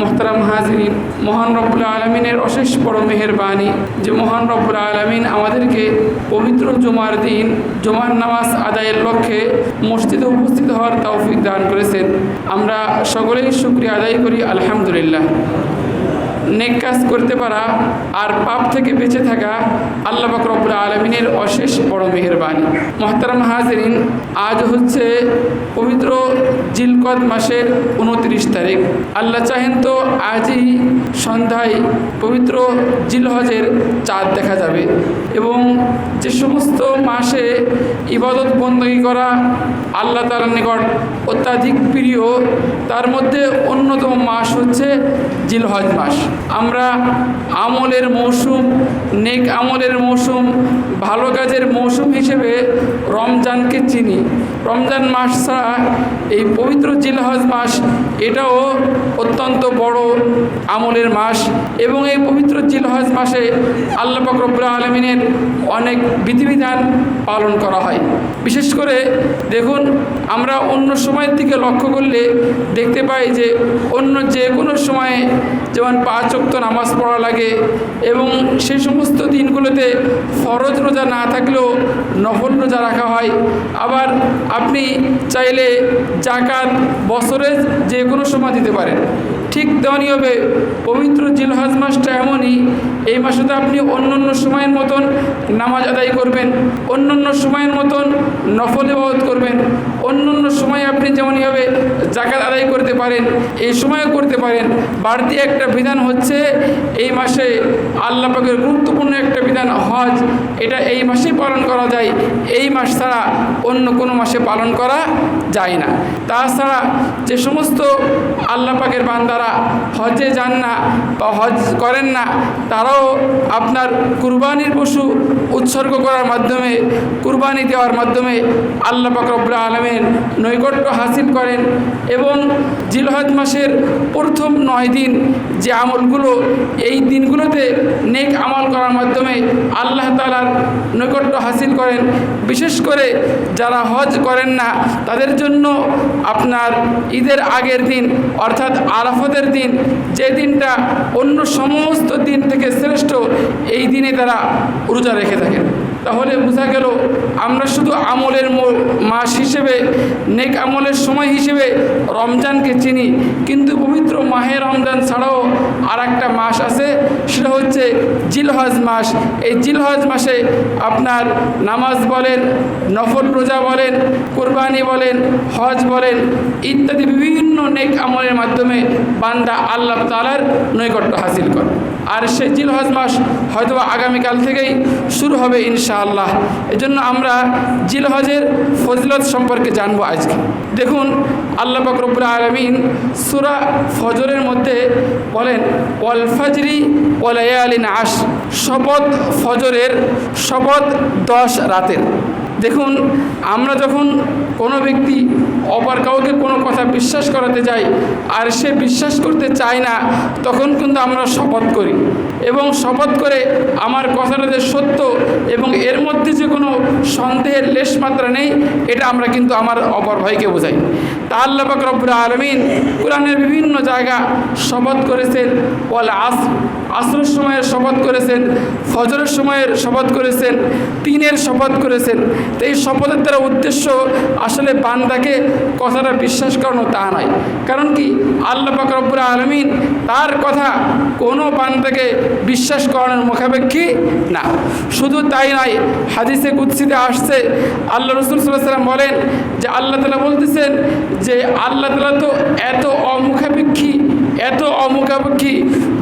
মোহতারাম হাজরিন, মহান রব্বুল আলমিনের অশেষ বড় মেহরবানি যে মহান রব্বুল আলমিন আমাদেরকে পবিত্র জুমার দিন, জুমার নামাজ আদায়ের লক্ষ্যে মসজিদে উপস্থিত হওয়ার তৌফিক দান করেছেন। আমরা সকলেই শুক্রিয়া আদায় করি, আলহামদুলিল্লাহ। নেক কাজ করতে পারা আর পাপ থেকে বেঁচে থাকা আল্লাহ বকরবুল আলমিনের অশেষ বড় মেহরবানি। মহতারাম হাজরিন, আজ হচ্ছে পবিত্র জিলকদ মাসের উনত্রিশ তারিখ। আল্লাহ চাহেন তো আজই সন্ধ্যায় পবিত্র জিলহজের চাঁদ দেখা যাবে এবং যে সমস্ত মাসে ইবাদত বন্দী করা আল্লাহ তালার নিকট অত্যাধিক প্রিয়, তার মধ্যে অন্যতম মাস হচ্ছে জিলহজ মাস। আমরা আমলের মৌসুম নেক আমলের মৌসুম ভালো কাজের মৌসুম হিসেবে রমজানকে চিনি। রমজান মাস ছাড়া এই পবিত্র জিলহজ মাস, এটাও অত্যন্ত বড় আমলের মাস এবং এই পবিত্র জিলহজ মাসে আল্লাহ ফকরবুল আলমিনের অনেক বিধিবিধান পালন করা হয়। বিশেষ করে দেখুন, আমরা অন্য সময়ের দিকে লক্ষ্য করলে দেখতে পাই যে অন্য যে কোনো সময়ে যেমন পাঁচ অক্ত নামাজ পড়া লাগে এবং সেই সমস্ত দিনগুলোতে ফরজ রোজা না থাকলেও নফল রোজা রাখা হয়। আবার আপনি চাইলে জাকাত বছরে যে কোনো সময় দিতে পারেন। ঠিক তেমনই হবে পবিত্র জিলহজ মাসটা এমনই, এই মাসে তো আপনি অন্য অন্য সময়ের মতন নামাজ আদায় করবেন অন্য অন্য সময়ের মতন নফল করবেন। অন্য অন্য সময় আপনি যেমনইভাবে জাকাত আদায় করতে পারেন, এই সময়ও করতে পারেন, বাড়তি একটা বিধান হচ্ছে এই মাসে আল্লাহ পাকের গুরুত্বপূর্ণ একটা বিধান হজ। এটা এই মাসেই পালন করা যায়, এই মাস ছাড়া অন্য কোনো মাসে পালন করা যায় না। তাছাড়া যে সমস্ত আল্লাহ পাকের বান্দারা হজে যান না বা হজ করেন না, তারাও আপনার কুরবানির পশু উৎসর্গ করার মাধ্যমে, কুরবানি দেওয়ার মাধ্যমে আল্লাহ পাক রব্বুল আলমের নৈকট্য হাসিল করেন এবং জিলহজ মাসের প্রথম নয় দিন যে আমলগুলো, এই দিনগুলোতে নেক আমল করার মাধ্যমে আল্লাহ তালার নৈকট্য হাসিল করেন। বিশেষ করে যারা হজ করেন না, তাদের জন্য আপনার ঈদের আগের দিন অর্থাৎ আরাফতের দিন, যে দিনটা অন্য সমস্ত দিন থেকে শ্রেষ্ঠ, এই দিনে তারা রোজা রেখে থাকেন। তাহলে বোঝা গেল আমরা শুধু আমলের মাস হিসেবে, নেক আমলের সময় হিসেবে রমজানকে চিনি। কিন্তু পবিত্র মাহে রমজান ছাড়াও আর একটা মাস আছে, সেটা হচ্ছে জিলহজ মাস। এই জিলহজ মাসে আপনার নামাজ বলেন, নফল রোজা বলেন, কোরবানি বলেন, হজ বলেন, ইত্যাদি বিভিন্ন নেক আমলের মাধ্যমে বান্দা আল্লাহ তালার নৈকট্য হাসিল করে। আর সেই জিলহজ মাস হয়তো আগামীকাল থেকেই শুরু হবে ইনশাআল্লাহ। এজন্য আমরা জিলহজের ফজিলত সম্পর্কে জানব আজকে। দেখুন, আল্লাহ বকরবুল আলমিন সুরা ফজরের মধ্যে বলেন, ওয়াল ফজরি ওয়ালায়ালিন আশ শপথ ফজরের, শপথ দশ রাতের। দেখুন, আমরা যখন কোনো ব্যক্তি অপর কাউকে কোনো কথা বিশ্বাস করাতে যাই আর সে বিশ্বাস করতে চায় না, তখন কিন্তু আমরা শপথ করি। এবং শপথ করে আমার কথাটা যে সত্য এবং এর মধ্যে যে কোনো সন্দেহের লেশ মাত্রা নেই, এটা আমরা কিন্তু আমার অপর ভাইকে বোঝাই। তা আল্লাহ পাক রব্বুল আলমিন কোরআনের বিভিন্ন জায়গা শপথ করেছেন, ওয়াল আস, আসরের সময়ের শপথ করেছেন, ফজরের সময়ের শপথ করেছেন, তিনের শপথ করেছেন। তো এই শপথের দ্বারা উদ্দেশ্য আসলে বান্দাকে কথাটা বিশ্বাস করানো তা নয়। কারণ কি? আল্লাহ পাক আলমিন তার কথা কোনো বান্দাকে বিশ্বাস করানোর মুখাপেক্ষী না। শুধু তাই নয়, হাদিসে কুৎসিতে আসছে, আল্লাহ রসুল সাল্লাম বলেন যে আল্লাহ তালা বলতেছেন যে আল্লাহ তালা তো এত অমুখাপেক্ষী এত অমুখাপেক্ষী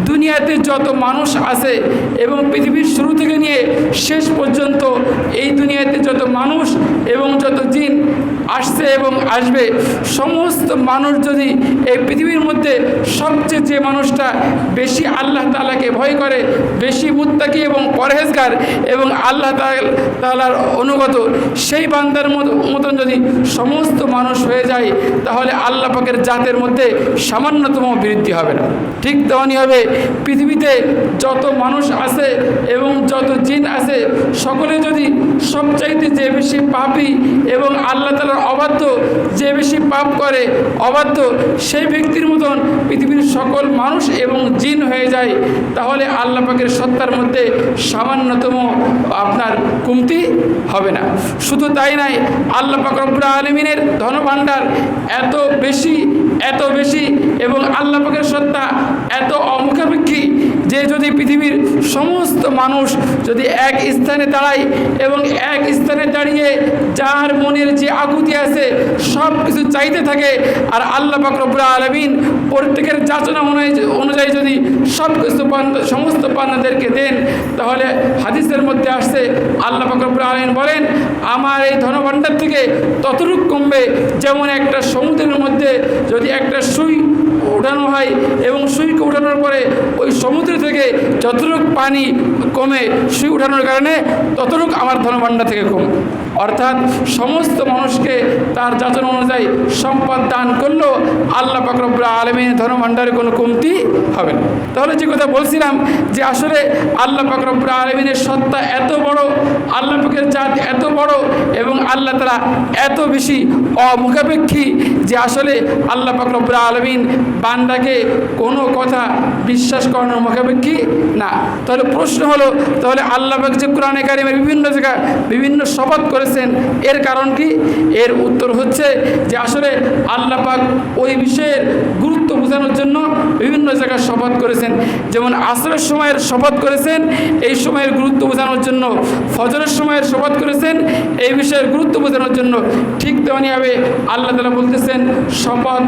দুনিয়াতে যত মানুষ আছে এবং পৃথিবীর শুরু থেকে নিয়ে শেষ পর্যন্ত এই দুনিয়াতে যত মানুষ এবং যত জিন আসছে এবং আসবে। সমস্ত মানুষ যদি এই পৃথিবীর মধ্যে সবচেয়ে যে মানুষটা বেশি আল্লাহ তালাকে ভয় করে, বেশি মুত্তাকি এবং পরহেজগার এবং আল্লাহ তাল- তালার অনুগত, সেই বান্দার মতো- মতন যদি সমস্ত মানুষ হয়ে যায়, তাহলে আল্লাহ পাকের জাতের মধ্যে সামান্যতম বৃদ্ধি হবে না। ঠিক তেমনই হবে পৃথিবীতে যত মানুষ আছে এবং যত জিন আছে, সকলে যদি সবচাইতে যে বেশি পাপি এবং আল্লাহ তালার করার অবাধ্য, যে বেশি পাপ করে, অবাধ্য, সেই ব্যক্তির মতন পৃথিবীর সকল মানুষ এবং জিন হয়ে যায়। তাহলে আল্লাহ পাকের সত্তার মধ্যে সামান্যতম আপনার কমতি হবে না। শুধু তাই নয় আল্লাহ রব্বুল আলমিনের ধনভাণ্ডার এত বেশি এত বেশি এবং আল্লাহ পাকের সত্তা এত অমুখাপেক্ষী যে যদি পৃথিবীর সমস্ত মানুষ যদি এক স্থানে দাঁড়ায় এবং এক স্থানে দাঁড়িয়ে যার মনের যে আকুতি আছে সব কিছু চাইতে থাকে, আর আল্লাহ পাক রব্বুল আলমিন প্রত্যেকের যাচনা অনুযায়ী যদি সব কিছু সমস্ত পান্নাদেরকে দেন, তাহলে হাদিসের মধ্যে আসছে, আল্লাহ পাক রব্বুল আলমিন বলেন, আমার এই ধনভাণ্ডার থেকে ততটুক কমবে যেমন একটা সমুদ্রের মধ্যে যদি একটা সুই ওঠানো হয় এবং সুইকে উঠানোর পরে ওই সমুদ্র থেকে যতটুক পানি কমে সুই উঠানোর কারণে ততটুক আমার ধনভাণ্ডার থেকে কম। অর্থাৎ সমস্ত মানুষকে তার যাচন অনুযায়ী সম্পদ দান করলেও আল্লাহ পাকরবুল্লাহ আলমীর ধনভাণ্ডারে কোনো কমতি হবে না। তাহলে যে কথা বলছিলাম যে আসলে আল্লাহ পাকরবুল্লাহ আলমিনের সত্তা এত বড়, আল্লাহ পাকের জাত এত বড় আল্লাহ তারা এত বেশি অমুখাপেক্ষী যে আসলে আল্লাহ পাকরবুল্লাহ আলমিন বান্দাকে কোনো কথা বিশ্বাস করানোর মুখাপেক্ষী না। তাহলে প্রশ্ন হলো, তাহলে আল্লাহ পাক যে কোরআনে কারিমের বিভিন্ন জায়গায় বিভিন্ন শপথ করেছেন, এর কারণ কি? এর উত্তর হচ্ছে যে আসলে আল্লাহ পাক ওই বিষয়ের গুরুত্ব বোঝানোর জন্য বিভিন্ন জায়গায় শপথ করেছেন। যেমন আসরের সময়ের শপথ করেছেন, এই সময়ের গুরুত্ব বোঝানোর জন্য ফজরের সময়ের শপথ করেছেন, এই বিষয়ের গুরুত্ব বোঝানোর জন্য ঠিক তেমনিভাবে আল্লাহ তালা বলতেছেন, শপথ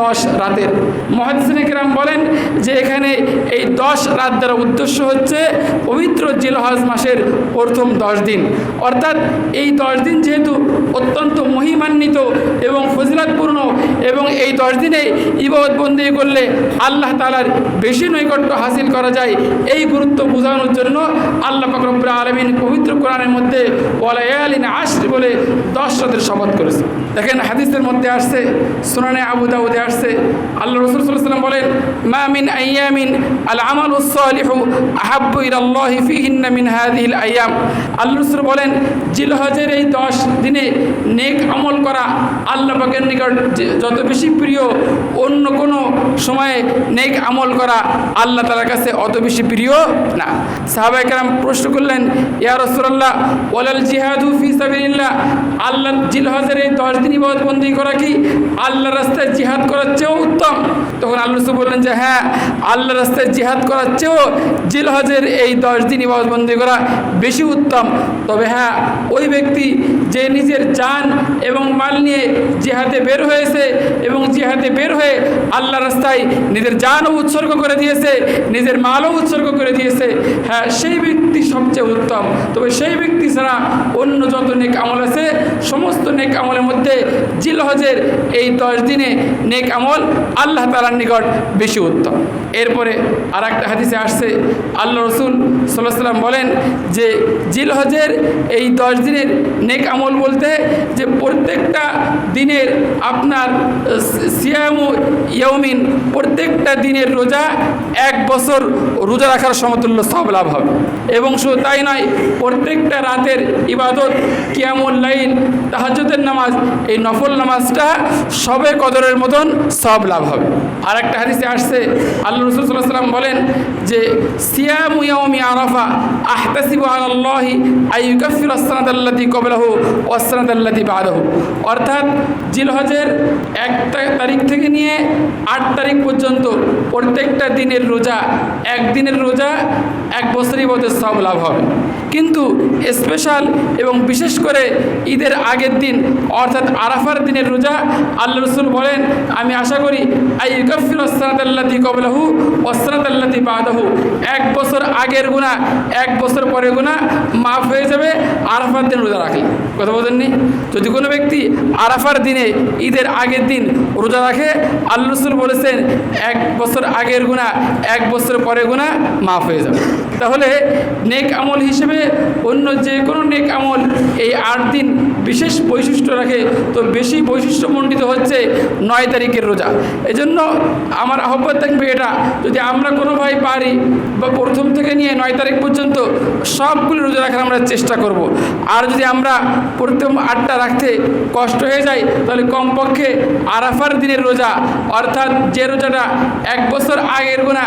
দশ রাতের। মহাদিসিন কেরাম বলেন যে এখানে এই দশ রাত দ্বারা উদ্দেশ্য হচ্ছে পবিত্র জিলহজ মাসের প্রথম দশ দিন। অর্থাৎ এই দশ দিন যেহেতু অত্যন্ত মহিমান্বিত এবং ফজিলাতপূর্ণ এবং এই দশ দিনে ইবাদত করলে আল্লাহ তালার বেশি নৈকট্য হাসিল করা যায়, এই গুরুত্ব বোঝানোর জন্য আল্লাহ ফকরবুল আলমিন পবিত্র কোরআনের মধ্যে, ওয়ালায়ালিন আশ্রি বলে দশ রাতের শপথ করেছে। দেখেন হাদিসের মধ্যে আসছে, সুনানে আবু দাউদে আসছে আল্লাহ রসুল সাল্লাম বলেন, মা মিন আইয়ামিন আল আমাল উসালিহু আহাব্বু ইলাল্লাহি ফিহিন্না মিন হাদিহিল আইয়াম। আল্লাহ রসুল বলেন, জিলহজের এই দশ দিনে নেক আমল করা আল্লাহ পাকের নিকট যত বেশি প্রিয়, অন্য কোনো সময়ে নেক আমল করা আল্লাহ তালার কাছে অত বেশি প্রিয় না। সাহাবাই কালাম প্রশ্ন করলেন, ইয়া রসুল্লাহ ওলাল জিহাদু ফি সাবিলিল্লাহ? আল্লাহ জিলহজের এই দশ দিন ইবাদতবন্দি করা কি? আল্লাহ রাস্তায় জিহাদ করার চেয়েও উত্তম। তখন আল্লাহ রসুল বললেন যে হ্যাঁ আল্লাহ রাস্তায় জিহাদ করার চেয়েও জিলহজের এই দশ দিন ইবাদতবন্দি করা বেশি উত্তম। তবে হ্যাঁ ওই ব্যক্তি যে নিজের জান এবং মাল নিয়ে জিহাদে বের হয়েছে এবং জিহাদে বের হয়ে আল্লাহ রাস্তায় নিজের জানও উৎসর্গ করে দিয়েছে, নিজের মালও উৎসর্গ করে দিয়েছে হ্যাঁ সেই ব্যক্তি সবচেয়ে উত্তম। তবে সেই ব্যক্তি ছাড়া অন্য যত নেক আমল আছে সমস্ত নেক আমলের মধ্যে জিলহজের এই দশ দিনে নেক আমল আল্লাহ তালার নিকট বেশি উত্তম। এরপরে আর একটা হাদিসে আসছে, আল্লাহ রসুল সাল্লাহ সাল্লাম বলেন যে জিলহজের এই দশ দিনের নেক আমল বলতে যে প্রত্যেকটা দিনের আপনার সিয়ামু ইয়মিন প্রত্যেকটা দিনের রোজা এক বছর রোজা রাখার সমতুল্য সব লাভ হবে। এবং শুধু তাই নয়, প্রত্যেকটা রাতের ইবাদত, কিয়ামুল লাইল তাহাজ্জুদের নামাজ, এই নফল নামাজটা সবে কদরের মতন সব লাভ হবে। আর একটা হাদিসে আসছে, আল্লাহ রসুল সাল্লাহ সাল্লাম বলেন যে, সিয়ামু ইয়াউমি আরাফা আহতাসিবু আলাল্লাহি আইয়ুকাফির আসসানাত আল্লাতি কবলাহু ওয়াসসানাত আল্লাতি বাদাহু। অর্থাৎ জিলহজের এক তারিখ থেকে নিয়ে আট তারিখ পর্যন্ত প্রত্যেকটা দিনের রোজা একদিনের রোজা এক বছরই বোধের সব লাভ হবে। কিন্তু স্পেশাল এবং বিশেষ করে ঈদের আগের দিন, অর্থাৎ আরাফার দিনের রোজা, আল্লাহ রসুল বলেন, আমি আশা করি, আই ইউকাফির ওসরাত আল্লাতি কবলাহু ওসরাত বাদাহু। এক বছর আগের গুণা এক বছর পরে গুণা মাফ হয়ে যাবে, আরাফার দিন রোজা রাখলে। কথা বলেননি? যদি কোনো ব্যক্তি আরাফার দিনে ঈদের আগের দিন রোজা রাখে, আল্লাহ রসুল বলেছেন, এক বছর আগের গুণা এক বছর পরে গুণা মাফ হয়ে যাবে। তাহলে নেক আমল হিসেবে অন্য যে কোনো নেক আমল এই আট দিন বিশেষ বৈশিষ্ট্য রাখে, তো বেশি বৈশিষ্ট্যমণ্ডিত হচ্ছে নয় তারিখের রোজা এজন্য আমার আহ্বান থাকবে এটা, যদি আমরা কোনো ভাই পারি বা প্রথম থেকে নিয়ে নয় তারিখ পর্যন্ত সবগুলি রোজা রাখার আমরা চেষ্টা করব। আর যদি আমরা প্রথম আটটা রাখতে কষ্ট হয়ে যায় তাহলে কমপক্ষে আরাফার দিনের রোজা, অর্থাৎ যে রোজাটা এক বছর আগের গোনা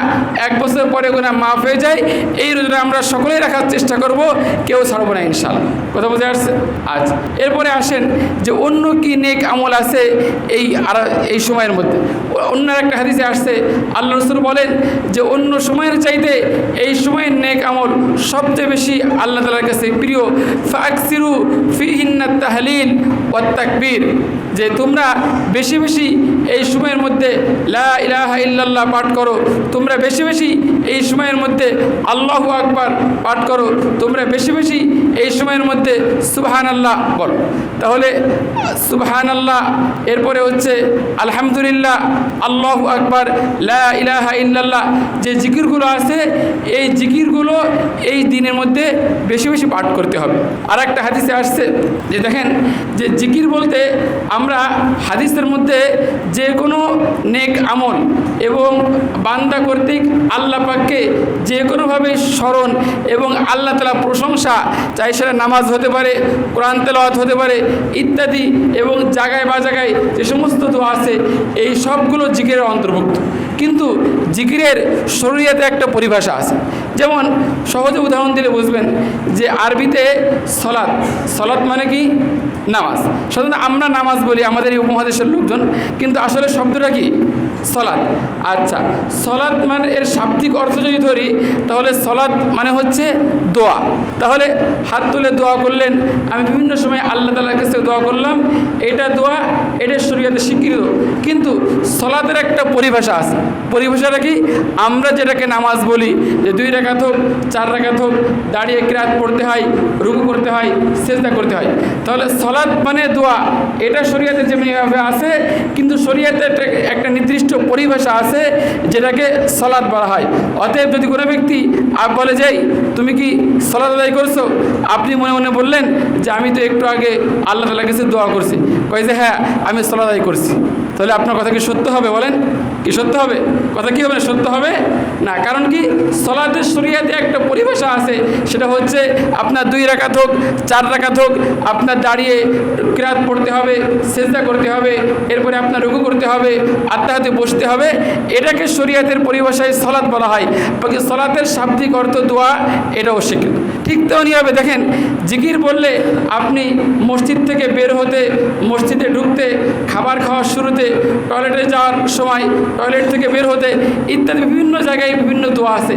এক বছর পরে গোনা মাফ হয়ে যায় এই রোজাটা আমরা সকলেই রাখার চেষ্টা করব, কেউ ছাড়বো না ইনশাল্লাহ কথা বুঝে আসছে আচ্ছা এরপরে আসেন যে অন্য কি নেক আমল আছে এই আর এই সময়ের মধ্যে? অন্য একটা হাদিসে আসছে, আল্লাহ রসুল বলেন যে অন্য সময়ের চাইতে এই সময়ের নেক আমল সবচেয়ে বেশি আল্লাহ তালার কাছে প্রিয়। ফাকসিরু ফিহিন্না তাহলিল ও যে তোমরা বেশি বেশি এই সময়ের মধ্যে লা ইলাহা ইল্লাল্লাহ পাঠ করো, তোমরা বেশি বেশি এই সময়ের মধ্যে আল্লাহু আকবার পাঠ করো। তোমরা বেশি বেশি এই সময়ের মধ্যে সুবহান আল্লাহ বলো। তাহলে সুবহান আল্লাহ এরপরে হচ্ছে আলহামদুলিল্লাহ, আল্লাহ আকবার, লা ইলাহা ইল্লাল্লাহ, যে জিকিরগুলো আছে, এই জিকিরগুলো এই দিনের মধ্যে বেশি বেশি পাঠ করতে হবে। আর একটা হাদিসে আসছে যে দেখেন, যে জিকির বলতে আমরা হাদিসের মধ্যে যে কোনো নেক আমল এবং বান্দা কর্তৃক আল্লাহ পাককে যে কোনোভাবে স্মরণ এবং আল্লাহ তালা প্রশংসা চাই সেটা নামাজ হতে পারে, কোরআন তেলাওয়াত হতে পারে, ইত্যাদি এবং জায়গায় বা জায়গায় যে সমস্ত দোয়া আছে, এই সবগুলো জিকের অন্তর্ভুক্ত। কিন্তু জিকিরের শরীয়তে একটা পরিভাষা আছে। যেমন সহজে উদাহরণ দিলে বুঝবেন যে আরবিতে সলাৎ সলাৎ মানে কি? নামাজ। সাধারণত আমরা নামাজ বলি, আমাদের এই উপমহাদেশের লোকজন, কিন্তু আসলে শব্দটা কি? সলাৎ। আচ্ছা সলাৎ মানে এর শাব্দিক অর্থ যদি ধরি, তাহলে সলাৎ মানে হচ্ছে দোয়া। তাহলে হাত তুলে দোয়া করলেন, আমি বিভিন্ন সময় আল্লাহ তালার কাছে দোয়া করলাম, এটা দোয়া, এটা শরীয়তে স্বীকৃত। কিন্তু সলাতের একটা পরিভাষা আছে। পরিভাষাটা কি আমরা যেটাকে নামাজ বলি, যে দুই রেখাত হোক, চার রেখাত হোক, দাঁড়িয়ে ক্রাত পড়তে হয়, রুকু করতে হয় চেষ্টা করতে হয়। তাহলে সলাদ মানে দোয়া, এটা শরীয়তে যেমনিভাবে আছে, কিন্তু শরীয়তে একটা- নির্দিষ্ট পরিভাষা আছে, যেটাকে সলাদ বলা হয়। অতএব যদি কোনো ব্যক্তি আপ বলে যাই তুমি কি সলাদ আদায় করছ? আপনি মনে মনে বললেন যে, আমি তো একটু আগে আল্লাহ তালার কাছে দোয়া করছি। কয় যে হ্যাঁ আমি সলাদ আদায় করছি। তাহলে আপনার কথা কি সত্য হবে বলেন? কি সত্য হবে? কথা কি হবে না? সত্য হবে? না, কারণ কি সলাতের শরিয়াতে একটা পরিভাষা আছে, সেটা হচ্ছে আপনার দুই রাকাত হোক, চার রাকাত হোক, আপনার দাঁড়িয়ে কিরাত পড়তে হবে, সেজদা করতে হবে, এরপরে আপনার রুকু করতে হবে, আত্মাহাতে বসতে হবে, এটাকে শরিয়াতের পরিভাষায় সলাৎ বলা হয়। বাকি সলাতের শাব্দিক অর্থ দোয়া, এটাও স্বীকৃত। ঠিক তেমনিভাবে দেখেন, জিকির বললে আপনি মসজিদ থেকে বের হতে, মসজিদে ঢুকতে, খাবার খাওয়ার শুরুতে, টয়লেটে যাওয়ার সময় টয়লেট থেকে বের হতে ইত্যাদি বিভিন্ন জায়গায় বিভিন্ন দোয়া আছে।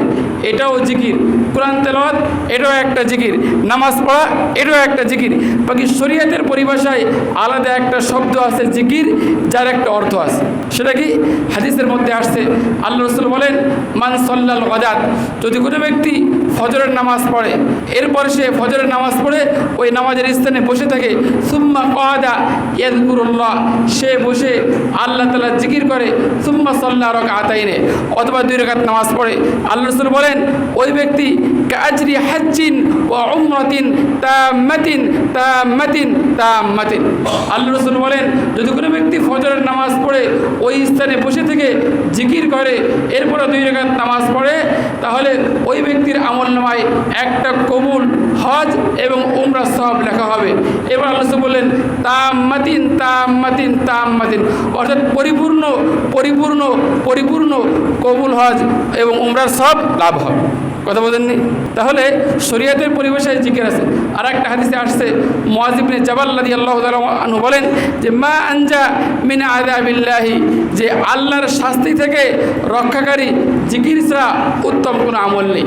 এটাও জিকির। কোরআন তেলাওয়াত, এটাও একটা জিকির। নামাজ পড়া, এটাও একটা জিকির। বাকি শরীয়তের পরিভাষায় আলাদা একটা শব্দ আছে, জিকির, যার একটা অর্থ আছে। সেটা কি? হাদিসের মধ্যে আসছে, আল্লাহ রসুল বলেন, মান সল্লাল গজাত যদি কোনো ব্যক্তি ফজরের নামাজ পড়ে, এরপরে সে ফজরের নামাজ পড়ে, ওই নামাজের স্থানে বসে থাকে, সুম্মা কাদা ইয়াদকুরুল্লাহ সে বসে আল্লাহ তালা জিকির করে, সুম্মা সল্লাহ রক আতাইনে অথবা দুই রেখাত নামাজ পড়ে। আল্লাহ রসুল বলেন ওই ব্যক্তি কাজরি হাজ্জিন ও উমরাতিন তাম্মাতিন তাম্মাতিন তাম্মাতিন। আল্লাহ রসুল বলেন, যদি কোনো ব্যক্তি ফজরের নামাজ পড়ে, ওই স্থানে বসে থেকে জিকির করে, এরপরে দুই রেখাত নামাজ পড়ে, তাহলে ওই ব্যক্তির আমল নামায় একটা কবুল, হজ এবং উমরা সব লেখা হবে। এবার আল্লাহ বললেন, তাম্মাতিন তাম্মাতিন তাম্মাতিন। অর্থাৎ পরিপূর্ণ পরিপূর্ণ পরিপূর্ণ কবুল, হজ এবং উমরার সব লাভ হবে। কথা বলেননি তাহলে শরীয়তের পরিবেশে জিজ্ঞেস আছে। আর একটা হাদিসে আসছে মোয়াজিবিনে জবাল্লাদি আল্লাহ আনু বলেন যে, মা আঞ্জা মিন আদাবিল্লাহি যে আল্লাহর শাস্তি থেকে রক্ষাকারী জিকির উত্তম কোনো আমল নেই।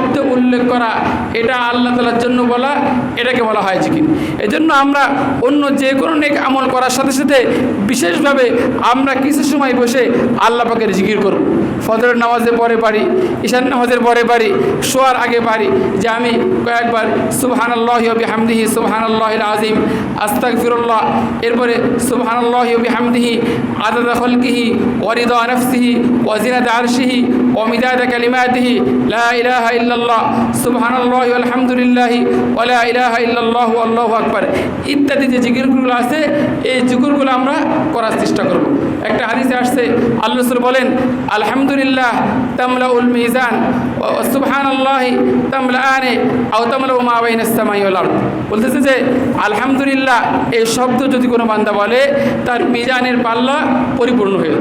শব্দ উল্লেখ করা, এটা আল্লাহ তালার জন্য বলা, এটাকে বলা হয় জিকির। এজন্য আমরা অন্য যে কোনো নেক আমল করার সাথে সাথে বিশেষভাবে আমরা কিছু সময় বসে আল্লাহ পাকের জিকির করব। ফজরের নামাজে পরে পারি, ঈশান নামাজের পরে পারি, শোয়ার আগে পারি যে আমি কয়েকবার সুবহান আল্লাহ হামদিহি সুবহান আল্লাহ আজিম আস্তাক ফিরুল্লাহ এরপরে সুবহান আল্লাহ হামদিহি আদাদা খলকিহি ওয়ারিদা নফসিহি ওয়াজিনাত আরশিহি ওমিদাদ কালিমাতিহি লা ইলাহা ইল্লাল্লাহ সুবহানাল্লাহি আলহামদুলিল্লাহি ওয়া লা ইলাহা ইল্লাল্লাহু আল্লাহু আকবার ইত্যাদি যে জিকিরগুলো আছে, এই জিকিরগুলো আমরা করার চেষ্টা করব। একটা হাদিসে আসছে, আল্লাহ রাসূল বলেন, আলহামদুলিল্লাহ তামলাউল মিজান ওয়া সুবহানাল্লাহি তামলাআনে আও তামলাউ মা বাইনাস সামাই ওয়াল আরদ। বলতেছে যে, আলহামদুলিল্লাহ, এই শব্দ যদি কোনো বান্দা বলে, তার মিজানের পাল্লা পরিপূর্ণ হয়ে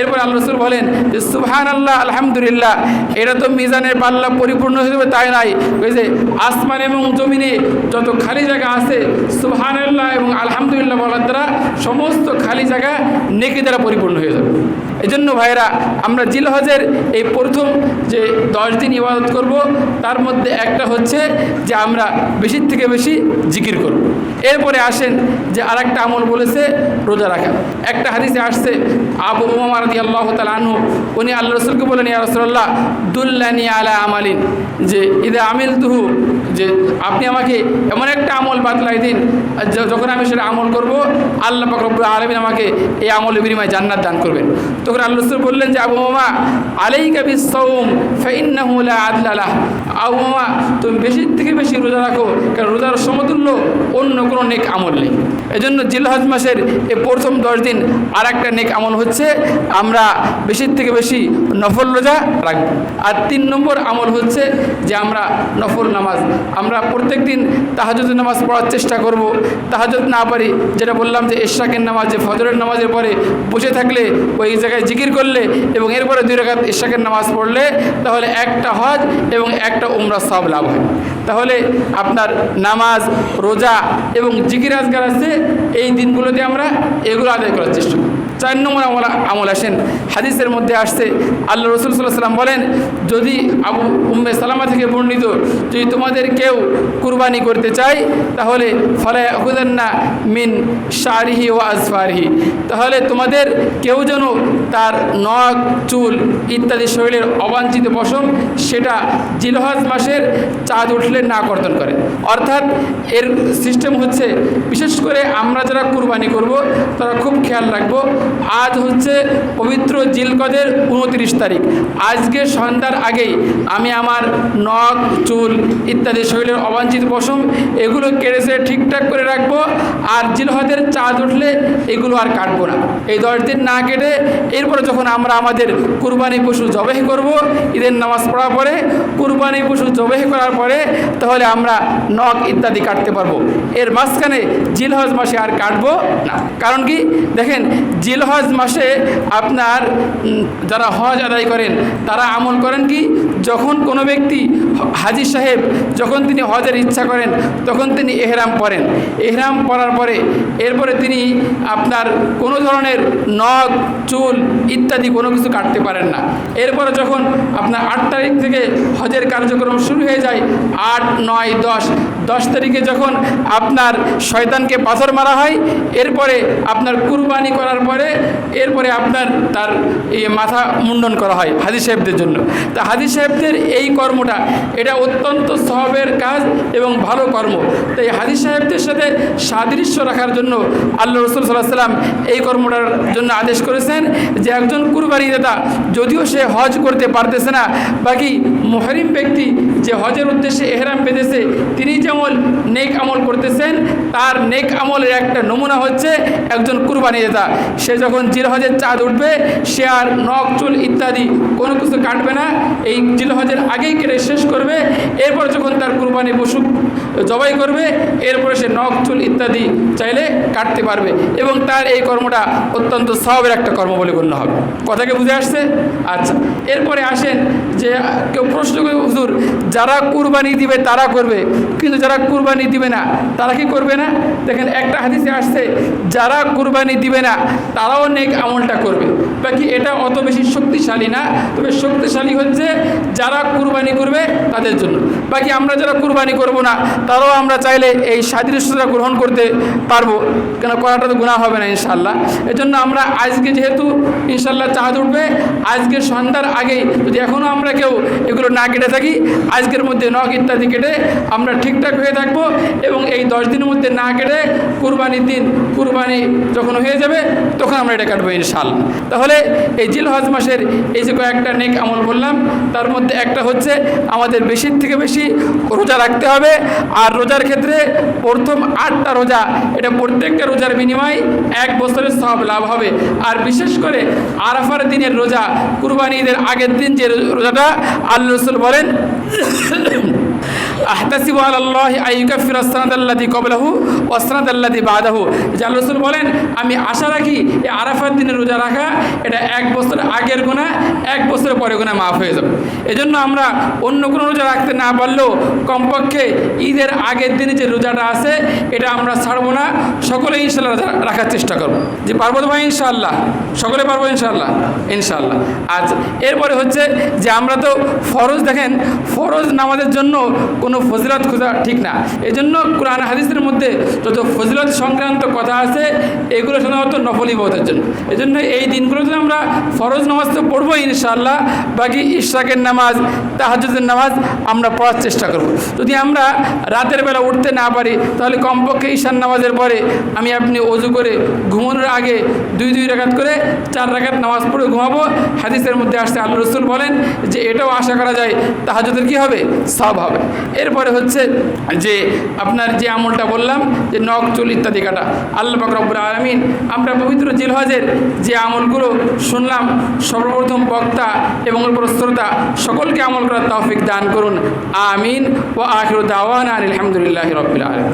এরপর আল্লাহ রসুল বলেন যে সুবহান আল্লাহ আলহামদুলিল্লাহ। এটা তো মিজানের পাল্লা পরিপূর্ণ হিসেবে তাই নাই। ওই যে আসমান এবং জমিনে যত খালি জায়গা আছে সুবহান আল্লাহ এবং আলহামদুলিল্লাহ বলার দ্বারা সমস্ত খালি জায়গা নেকি দ্বারা পরিপূর্ণ হয়ে যাবে। এই জন্য ভাইরা আমরা জিলহজের এই প্রথম যে দশ দিন ইবাদত করব, তার মধ্যে একটা হচ্ছে যে আমরা বেশির থেকে বেশি জিকির করব। এরপরে আসেন যে আরেকটা আমল বলেছে, রোজা রাখা। একটা হাদিসে আসছে, আবু উমামা রাদি আল্লাহ তালু উনি আল্লাহ রসুলকে বলেন, ইয়া রসুল্লাহ দুল্লানি আলা আমালিন। যে ঈদে আমিল তুহু যে আপনি আমাকে এমন একটা আমল বাতলাই দিন যখন আমি সেটা আমল করব, আল্লাহ পাক রব্বুল আলমিন আমাকে এই আমলের বিনিময়ে জান্নাত দান করবেন। তখন আল্লাহ বললেন যে, আবু মামা আলাইকা বিস সৌম ফাইন্নাহু লা আদলা লাহ। আবু মামা তুমি বেশি থেকে বেশি রোজা রাখো, কারণ রোজার সমতুল্য অন্য কোনো নেক আমল নেই। এজন্য জিলহজ মাসের এই প্রথম দশ দিন আর একটা নেক আমল হচ্ছে, আমরা বেশির থেকে বেশি নফল রোজা রাখব। আর তিন নম্বর আমল হচ্ছে যে, আমরা নফল নামাজ আমরা প্রত্যেক দিন তাহাজুদ নামাজ পড়ার চেষ্টা করব। তাহাজুদ না পারি, যেটা বললাম যে এশাকের নামাজ যে ফজরের নামাজের পরে বসে থাকলে, ওই জায়গায় জিকির করলে এবং এরপরে দুই রেখাত এশাকের নামাজ পড়লে, তাহলে একটা হজ এবং একটা উমরা সব লাভ হয়। তাহলে আপনার নামাজ, রোজা এবং জিকির আজগার আছে, এই দিনগুলোতে আমরা এগুলো আদায় করার চেষ্টা করি চার নম্বর আমল আমল আসেন। হাদিসের মধ্যে আসছে, আল্লাহ রসুল সাল্লাহ সাল্লাম বলেন, যদি আবু উম্মে সালামা থেকে বর্ণিত, যদি তোমাদের কেউ কুরবানি করতে চায়, তাহলে ফলে হুদান্না মিন শারিহি ও আজফারিহি। তাহলে তোমাদের কেউ যেন তার নখ, চুল ইত্যাদি শরীরের অবাঞ্ছিত পশম সেটা জিলহাজ মাসের চাঁদ উঠলে না কর্তন করে। অর্থাৎ এর সিস্টেম হচ্ছে, বিশেষ করে আমরা যারা কুরবানি করব, তারা খুব খেয়াল রাখব আজ হচ্ছে পবিত্র জিলকদের উনত্রিশ তারিখ। আজকে সন্ধ্যার আগেই আমি আমার নখ, চুল ইত্যাদি শরীরের অবাঞ্ছিত পশম এগুলো কেড়েছে ঠিকঠাক করে রাখব আর জিলহদের চাঁদ উঠলে এগুলো আর কাটবো না। এই দশ দিন না কেটে এরপরে যখন আমরা আমাদের কুরবানি পশু জবেহ করব, ঈদের নামাজ পড়ার পরে, কুরবানি পশু জবেহ করার পরে তাহলে আমরা নখ ইত্যাদি কাটতে পারব। এর মাঝখানে জিলহজ মাসে আর কাটবো না। কারণ কি? দেখেন জিলহজ মাসে আপনার যারা হজ আদায় করেন, তারা আমল করেন কি? যখন কোনো ব্যক্তি হ- হাজি সাহেব, যখন তিনি হজের ইচ্ছা করেন, তখন তিনি এহরাম পরেন এহরাম পরার পরে, এরপরে তিনি আপনার কোনো ধরনের নখ, চুল ইত্যাদি কোনো কিছু কাটতে পারেন না। এরপরে যখন আপনার আট তারিখ থেকে হজের কার্যক্রম শুরু হয়ে যায়, আট, নয়, দশ দশ তারিখে যখন আপনার শয়তানকে পাথর মারা হয়, এরপরে আপনার কুরবানি করার পরে, এরপরে আপনার তার এই মাথা মুন্ডন করা হয় হাজি সাহেবদের জন্য। তা হাজি সাহেবদের এই কর্মটা, এটা অত্যন্ত সহবের কাজ এবং ভালো কর্ম। তাই হাজি সাহেবদের সাথে সাদৃশ্য রাখার জন্য আল্লাহ রসুল সাল্লাহ সাল্লাম এই কর্মটার জন্য আদেশ করেছেন যে একজন কুরবানি দাতা যদিও সে হজ করতে পারতেছে না, বাকি মহরিম ব্যক্তি যে হজের উদ্দেশ্যে এহরাম বেঁধেছে তিনি যেমন নেক আমল করতেছেন, তার নেক আমলের একটা নমুনা হচ্ছে একজন কুরবানি দাতা। সে যখন জিরহজের চাঁদ উঠবে, সে আর নখ, চুল ইত্যাদি কোনো কিছু কাটবে না। এই জিলহজের আগেই কেটে শেষ করবে। এরপর যখন তার কুরবানি পশু জবাই করবে, এরপরে সে নখ, চুল ইত্যাদি চাইলে কাটতে পারবে এবং তার এই কর্মটা অত্যন্ত সবের একটা কর্ম বলে গণ্য হবে। কথাকে বুঝে আসছে? আচ্ছা এরপরে আসেন যে কেউ প্রশ্ন করে, হুজুর, যারা কুরবানি দিবে তারা করবে, কিন্তু যারা কুরবানি দিবে না, তারা কি করবে না? দেখেন, একটা হাদিসে আসছে, যারা কুরবানি দিবে না, তারাও নেক আমলটা করবে। বাকি এটা অত বেশি শক্তিশালী না, তবে শক্তিশালী হচ্ছে যারা কুরবানি করবে তাদের জন্য। বাকি আমরা যারা কুরবানি করব না, তারাও আমরা চাইলে এই সাদৃশ্যতা গ্রহণ করতে পারব, কেন করাটা তো গুণা হবে না ইনশাল্লাহ এজন্য আমরা আজকে যেহেতু ইনশাল্লাহ চাঁদ উঠবে, আজকে সন্ধ্যার আগেই, যদি এখনও আমরা কেউ এগুলো না কেটে থাকি। আজকের মধ্যে নখ ইত্যাদি কেটে আমরা ঠিকঠাক হয়ে থাকব এবং এই দশ দিনের মধ্যে না কেটে কুরবানির দিন, কুরবানি যখন হয়ে যাবে, তখন আমরা এটা কাটবো ইনশাল্লাহ তাহলে এই জিল হজ মাসের এই যে কয়েকটা নেক আমল বললাম, তার মধ্যে একটা হচ্ছে আমাদের বেশির থেকে বেশি রোজা রাখতে হবে। আর রোজার ক্ষেত্রে প্রথম আটটা রোজা, এটা প্রত্যেকটা রোজার বিনিময় এক বছরের সব লাভ হবে। আর বিশেষ করে আরাফার দিনের রোজা, কুরবানি ঈদের আগের দিন যে রোজাটা আল্লাহ রসুল বলেন আহতাসিব আল্লাহ আইকাফির আসনাদ আল্লাদি কবলাহু ওসনাদ আল্লাদি বাদাহু। যে আল্লাহ রসুল বলেন, আমি আশা রাখি এই আরাফার দিনে রোজা রাখা, এটা এক বছর আগের গুণা এক বছর পরে গুণা মাফ হয়ে যাবে। এজন্য আমরা অন্য কোনো রোজা রাখতে না পারলেও কমপক্ষে ঈদের আগের দিনে যে রোজাটা আছে, এটা আমরা ছাড়বো না। সকলে ইনশাল্লাহ রাখার চেষ্টা করব। যে পারব ভাই ইনশাল্লাহ সকলে পারব ইনশাল্লাহ ইনশাল্লাহ আচ্ছা এরপরে হচ্ছে যে আমরা তো ফরজ, দেখেন, ফরজ নামাজের জন্য কোনো ফজিলত খোঁজা ঠিক না। এই জন্য কোরআন হাদিসের মধ্যে যত ফজিলত সংক্রান্ত কথা আছে, এগুলো সাধারণত নফল ইবাদতের জন্য। এই জন্য এই দিনগুলোতে আমরা ফরজ নামাজ তো পড়ব ইনশাআল্লাহ, বাকি ইশরাকের নামাজ তাহাজুদের নামাজ আমরা পড়ার চেষ্টা করব। যদি আমরা রাতের বেলা উঠতে না পারি, তাহলে কমপক্ষে ঈশান নামাজের পরে আমি আপনি অজু করে ঘুমানোর আগে দুই দুই রাকাত করে চার রাকাত নামাজ পড়ে ঘুমাবো। হাদিসের মধ্যে আসছে আল্লাহ রসুল বলেন যে এটাও আশা করা যায় তাহাজুদের কি হবে? সব হবে। এরপরে হচ্ছে যে আপনার যে আমলটা বললাম, যে নখ, চুল ইত্যাদি কাটা। আল্লাহ বাকরবুর আলমিন, আমরা পবিত্র জিলহজের যে আমলগুলো শুনলাম, সর্বপ্রথম বক্তা এবং প্রস্তুতা সকলকে আমল করার তৌফিক দান করুন। আমিন। ও আখির দাওয়ান আলহামদুলিল্লাহ রবিল আলম